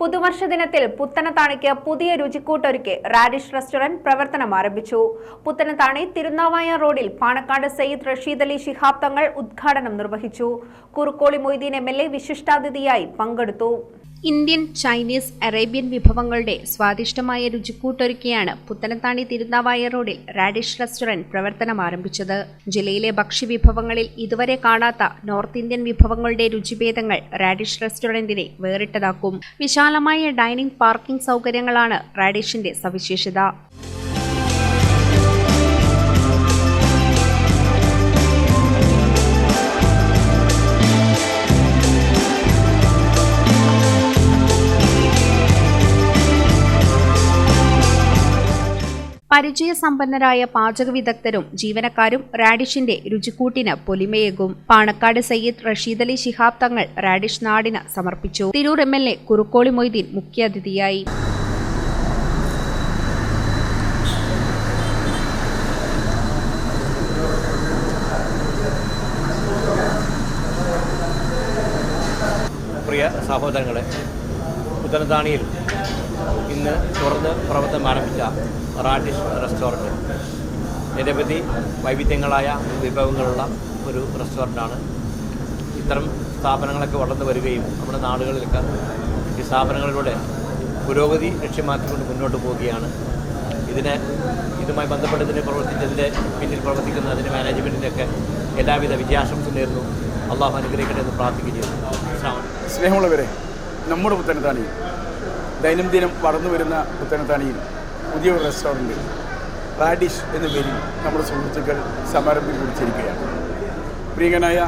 പുതുവർഷ ദിനത്തിൽ പുത്തനത്താണിക്ക് പുതിയ രുചിക്കൂട്ടൊരുക്കി radish restaurant പ്രവർത്തനം ആരംഭിച്ചു. പുത്തനത്താണി തിരുനാവായ റോഡിൽ പാണക്കാട് സയ്യിദ് റഷീദ് അലി ശിഹാബ് തങ്ങൾ ഉദ്ഘാടനം നിർവഹിച്ചു. Kurukkoli Moideen M L A വിശിഷ്ടാതിഥിയായി പങ്കെടുത്തു. ഇന്ത്യൻ ചൈനീസ് അറേബ്യൻ വിഭവങ്ങളുടെ സ്വാദിഷ്ടമായ രുചിക്കൂട്ടൊരുക്കിയാണ് പുത്തനത്താണി തിരുനാവായ റോഡിൽ റാഡിഷ് റെസ്റ്റോറന്റ് പ്രവർത്തനം ആരംഭിച്ചത്. ജില്ലയിലെ ഭക്ഷ്യവിഭവങ്ങളിൽ ഇതുവരെ കാണാത്ത നോർത്ത് ഇന്ത്യൻ വിഭവങ്ങളുടെ രുചിഭേദങ്ങൾ റാഡിഷ് റെസ്റ്റോറന്റിനെ വേറിട്ടതാക്കും. വിശാലമായ ഡൈനിംഗ് പാർക്കിംഗ് സൗകര്യങ്ങളാണ് റാഡിഷിന്റെ സവിശേഷത. പരിചയസമ്പന്നരായ പാചക വിദഗ്ധരും ജീവനക്കാരും റാഡിഷിന്റെ രുചിക്കൂട്ടിന് പൊലിമയേകും. പാണക്കാട് സയ്യിദ് റഷീദ് അലി ശിഹാബ് തങ്ങൾ റാഡിഷ് നാടിന് സമർപ്പിച്ചു. Tirur M L A Kurukkoli Moideen മുഖ്യാതിഥിയായി പ്രിയ സഹോദരങ്ങളെ പുത്തനത്താണിയിൽ ഇന്ന് തുറന്ന് പ്രവർത്തനം ആരംഭിച്ച റാഡിഷ് റെസ്റ്റോറന്റ്. നിരവധി വൈവിധ്യങ്ങളായ വിഭവങ്ങളുള്ള ഒരു റെസ്റ്റോറന്റാണ് ഇത്തരം സ്ഥാപനങ്ങളൊക്കെ വളർന്നു വരികയും നമ്മുടെ നാടുകളിലൊക്കെ ഈ സ്ഥാപനങ്ങളിലൂടെ പുരോഗതി ലക്ഷ്യമാക്കിക്കൊണ്ട് മുന്നോട്ട് പോവുകയാണ്. ഇതിന് ഇതുമായി ബന്ധപ്പെട്ടതിനെ പ്രവർത്തിച്ചതിന്റെ പിന്നിൽ പ്രവർത്തിക്കുന്ന അതിന്റെ മാനേജ്മെന്റിന്റെയൊക്കെ എല്ലാവിധ വിജയാശംസ നേരുന്നു. അള്ളാഹു അനുഗ്രഹിക്കട്ടെ എന്ന് പ്രാർത്ഥിക്കുകയും സ്നേഹമുള്ളവരെ നമ്മുടെ പുത്തനത്താണിയിൽ ദൈനംദിനം വളർന്നു വരുന്ന പുത്തനത്താണിയിൽ പുതിയൊരു റെസ്റ്റോറന്റ് റാഡിഷ് എന്ന പേരിൽ നമ്മുടെ സുഹൃത്തുക്കൾ സമാരംഭം കുറിച്ചിരിക്കുകയാണ് പ്രിയങ്കനായ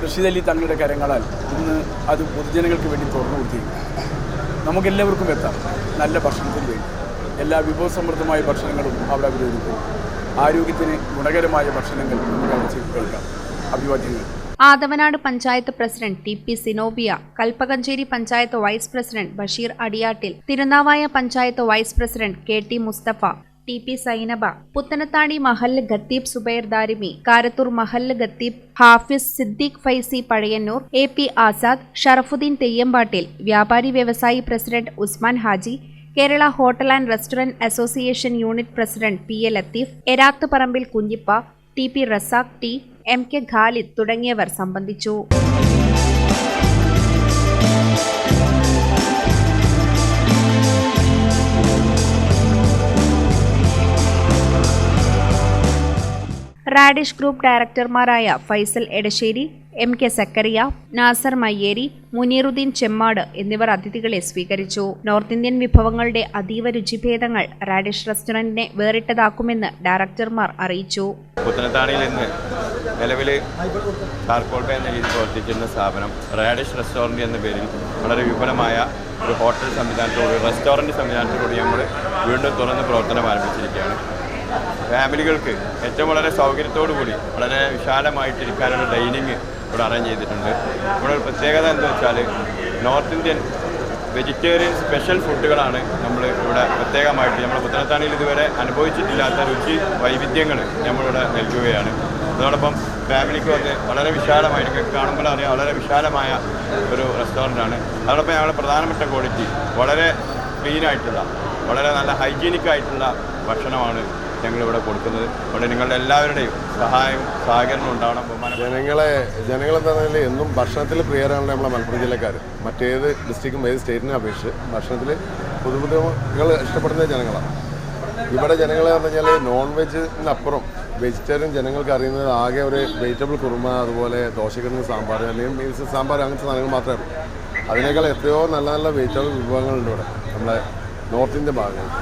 കൃഷിതല്ലി തങ്ങളുടെ കരങ്ങളാൽ ഇന്ന് അത് പൊതുജനങ്ങൾക്ക് വേണ്ടി തുറന്നു കൊടുത്തിരിക്കുന്നു നമുക്കെല്ലാവർക്കും എത്താം. നല്ല ഭക്ഷണത്തിന് വേണ്ടി. എല്ലാ വിഭവസമൃദ്ധമായ ഭക്ഷണങ്ങളും അവിടെ അവരൊരുക്കും. ആരോഗ്യത്തിന് ഗുണകരമായ ഭക്ഷണങ്ങൾ നമുക്ക് അവിടെ ചെയ്ത് കേൾക്കാം അഭിവാദ്യങ്ങൾ. Athavanad panchayat president T P Sinobia Kalpakanchery panchayat vice president Basheer Adiyattil Thirunavaya panchayat vice president K T Musthafa T P Sainaba Puthanathani മഹല്ല് ഖത്തീബ് സുബൈർ ദാരിമി കാരത്തൂർ മഹല്ല് ഖത്തീബ് ഹാഫിസ് സിദ്ദീഖ് ഫൈസി പഴയന്നൂർ എ പി ആസാദ് ഷറഫുദ്ദീൻ തെയ്യമ്പാട്ടിൽ വ്യാപാരി വ്യവസായി president Usman Haji Kerala hotel and restaurant association unit president P A Latheef Erath Parambil Kunhippa T P Razak T M K Khalid തുടങ്ങിയവർ സംബന്ധിച്ചു. Radish group ഡയറക്ടർമാരായ Faisal Edassery M K Zacharia Nasar Mayyeri Muneeruddin Chemmad എന്നിവർ അതിഥികളെ സ്വീകരിച്ചു. നോർത്ത് ഇന്ത്യൻ വിഭവങ്ങളുടെ അതീവ രുചിഭേദങ്ങൾ റാഡിഷ് റെസ്റ്റോറന്റിനെ വേറിട്ടതാക്കുമെന്ന് ഡയറക്ടർമാർ അറിയിച്ചു. നിലവിൽ താർക്കോൾ എന്ന രീതിയിൽ പ്രവർത്തിക്കുന്ന സ്ഥാപനം റാഡിഷ് റെസ്റ്റോറന്റ് എന്ന പേരിൽ വളരെ വിപുലമായ ഒരു ഹോട്ടൽ സംവിധാനത്തോട് റെസ്റ്റോറന്റ് സംവിധാനത്തോടുകൂടി നമ്മൾ വീണ്ടും തുറന്ന് പ്രവർത്തനം ആരംഭിച്ചിരിക്കുകയാണ്. ഫാമിലികൾക്ക് ഏറ്റവും വളരെ സൗകര്യത്തോടു കൂടി വളരെ വിശാലമായിട്ടിരിക്കാനുള്ള ഡൈനിങ് ഇവിടെ അറേഞ്ച് ചെയ്തിട്ടുണ്ട്. ഇവിടെ ഒരു പ്രത്യേകത എന്ന് വെച്ചാൽ നോർത്ത് ഇന്ത്യൻ വെജിറ്റേറിയൻ സ്പെഷ്യൽ ഫുഡുകളാണ് നമ്മൾ ഇവിടെ പ്രത്യേകമായിട്ട് നമ്മൾ പുത്തനത്താണിയിൽ ഇതുവരെ അനുഭവിച്ചിട്ടില്ലാത്ത രുചി വൈവിധ്യങ്ങൾ നമ്മളിവിടെ നൽകുകയാണ്. അതോടൊപ്പം ഫാമിലിക്ക് വന്ന് വളരെ വിശാലമായിട്ട് കാണുമ്പോൾ അറിയാം വളരെ വിശാലമായ ഒരു റെസ്റ്റോറന്റാണ്. അതോടൊപ്പം ഞങ്ങളുടെ പ്രധാനപ്പെട്ട ക്വാളിറ്റി വളരെ ക്ലീൻ ആയിട്ടുള്ള വളരെ നല്ല ഹൈജീനിക് ആയിട്ടുള്ള ഭക്ഷണമാണ് ഞങ്ങളിവിടെ കൊടുക്കുന്നത്. അതുകൊണ്ട് നിങ്ങളുടെ എല്ലാവരുടെയും സഹായവും സഹകരണവും ഉണ്ടാവണം. ജനങ്ങളെ ജനങ്ങളെന്താ പറഞ്ഞാൽ എന്നും ഭക്ഷണത്തിൽ പ്രിയരാണല്ലോ നമ്മളെ മലപ്പുറം ജില്ലക്കാർ മറ്റേത് ഡിസ്ട്രിക്റ്റും ഏത് സ്റ്റേറ്റിനെ അപേക്ഷിച്ച് ഭക്ഷണത്തിൽ പുതുപുതുകൾ ഇഷ്ടപ്പെടുന്ന ജനങ്ങളാണ്. ഇവിടെ ജനങ്ങളെ പറഞ്ഞു കഴിഞ്ഞാൽ നോൺ വെജിനപ്പുറം വെജിറ്റേറിയൻ ജനങ്ങൾക്ക് അറിയുന്നത് ആകെ ഒരു വെജിറ്റബിൾ കുറുമ അതുപോലെ ദോശക്കിഴങ്ങ് സാമ്പാർ അല്ലെങ്കിൽ മീൽസ് സാമ്പാർ അങ്ങനത്തെ സാധനങ്ങൾ മാത്രമേ ഉള്ളൂ. അതിനേക്കാൾ എത്രയോ നല്ല നല്ല വെജിറ്റബിൾ വിഭവങ്ങളുണ്ട് ഇവിടെ നമ്മളെ നോർത്ത് ഇന്ത്യൻ ഭാഗങ്ങളിൽ.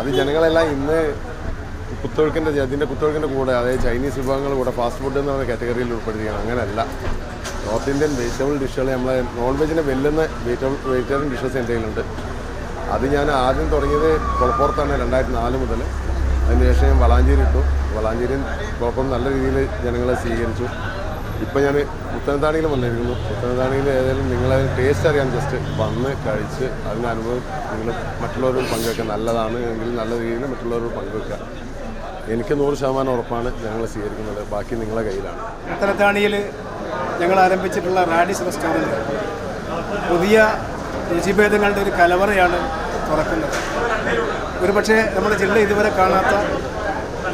അത് ജനങ്ങളെല്ലാം ഇന്ന് കുത്തൊഴുക്കിന്റെ അതിന്റെ കുത്തൊഴുക്കിന്റെ കൂടെ അതായത് ചൈനീസ് വിഭവങ്ങൾ കൂടെ ഫാസ്റ്റ് ഫുഡ് എന്ന് പറയുന്ന കാറ്റഗറിയിൽ ഉൾപ്പെടുത്തിയാണ് അങ്ങനെയല്ല. നോർത്ത് ഇന്ത്യൻ വെജിറ്റബിൾ ഡിഷുകൾ നമ്മളെ നോൺ വെജിനെ വെല്ലുന്ന വെജിറ്റബിൾ വെജിറ്റേറിയൻ ഡിഷസ് കയ്യിലുണ്ട്. അത് ഞാൻ ആദ്യം തുടങ്ങിയത് കുളപ്പുറത്താണ് രണ്ടായിരത്തി നാല് മുതൽ അതിനുശേഷം ഞാൻ വളാഞ്ചേരി ഇട്ടു. വളാഞ്ചേരിയും കുഴപ്പം നല്ല രീതിയിൽ ജനങ്ങളെ സ്വീകരിച്ചു. ഇപ്പം ഞാൻ പുത്തനത്താണിയിൽ വന്നിരിക്കുന്നു. പുത്തനത്താണിയിൽ ഏതായാലും നിങ്ങളെ ടേസ്റ്റ് അറിയാൻ ജസ്റ്റ് വന്ന് കഴിച്ച് അതിന്റെ അനുഭവം നിങ്ങൾ മറ്റുള്ളവരോട് പങ്കുവെക്കുക. നല്ലതാണ് എങ്കിൽ നല്ല രീതിയിൽ മറ്റുള്ളവരോട് പങ്കുവെക്കുക. എനിക്ക് നൂറ് ശതമാനം ഉറപ്പാണ് ഞങ്ങൾ സ്വീകരിക്കുന്നത്. ബാക്കി നിങ്ങളെ കയ്യിലാണ്. പുത്തനത്താണിയിൽ ഞങ്ങൾ ആരംഭിച്ചിട്ടുള്ള റാഡിസ് റെസ്റ്റോറന്റ് പുതിയ രുചിഭേദങ്ങളുടെ ഒരു കലവറയാണ് തുറക്കുന്നത്. ഒരുപക്ഷെ നമ്മുടെ ജില്ല ഇതുവരെ കാണാത്ത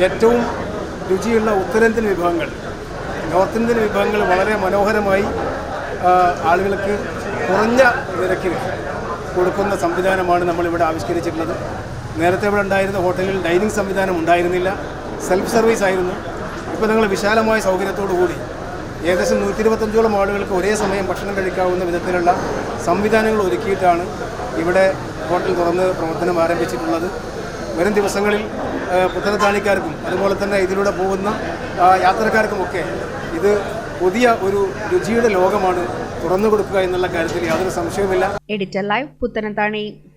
ഏറ്റവും രുചിയുള്ള ഉത്തരേന്ത്യൻ വിഭവങ്ങൾ. നോർത്ത് ഇന്ത്യൻ വിഭവങ്ങൾ വളരെ മനോഹരമായി ആളുകൾക്ക് കുറഞ്ഞ നിരക്കിൽ കൊടുക്കുന്ന സംവിധാനമാണ് നമ്മളിവിടെ ആവിഷ്കരിച്ചിട്ടുള്ളത്. നേരത്തെ ഇവിടെ ഉണ്ടായിരുന്ന ഹോട്ടലിൽ ഡൈനിങ് സംവിധാനം ഉണ്ടായിരുന്നില്ല. സെൽഫ് സർവീസ് ആയിരുന്നു. ഇപ്പോൾ ഞങ്ങൾ വിശാലമായ സൗകര്യത്തോടു കൂടി ഏകദേശം നൂറ്റി ഇരുപത്തഞ്ചോളം ആളുകൾക്ക് ഒരേ സമയം ഭക്ഷണം കഴിക്കാവുന്ന വിധത്തിലുള്ള സംവിധാനങ്ങൾ ഒരുക്കിയിട്ടാണ് ഇവിടെ ഹോട്ടൽ തുറന്ന് പ്രവർത്തനം ആരംഭിച്ചിട്ടുള്ളത്. വരും ദിവസങ്ങളിൽ പുത്തനത്താണിക്കാർക്കും അതുപോലെ തന്നെ ഇതിലൂടെ പോകുന്ന യാത്രക്കാർക്കുമൊക്കെ ഇത് പുതിയ ഒരു രുചിയുടെ ലോകമാണ് തുറന്നു കൊടുക്കുക എന്നുള്ള കാര്യത്തിൽ യാതൊരു സംശയവുമില്ല. Editor live Puthanathani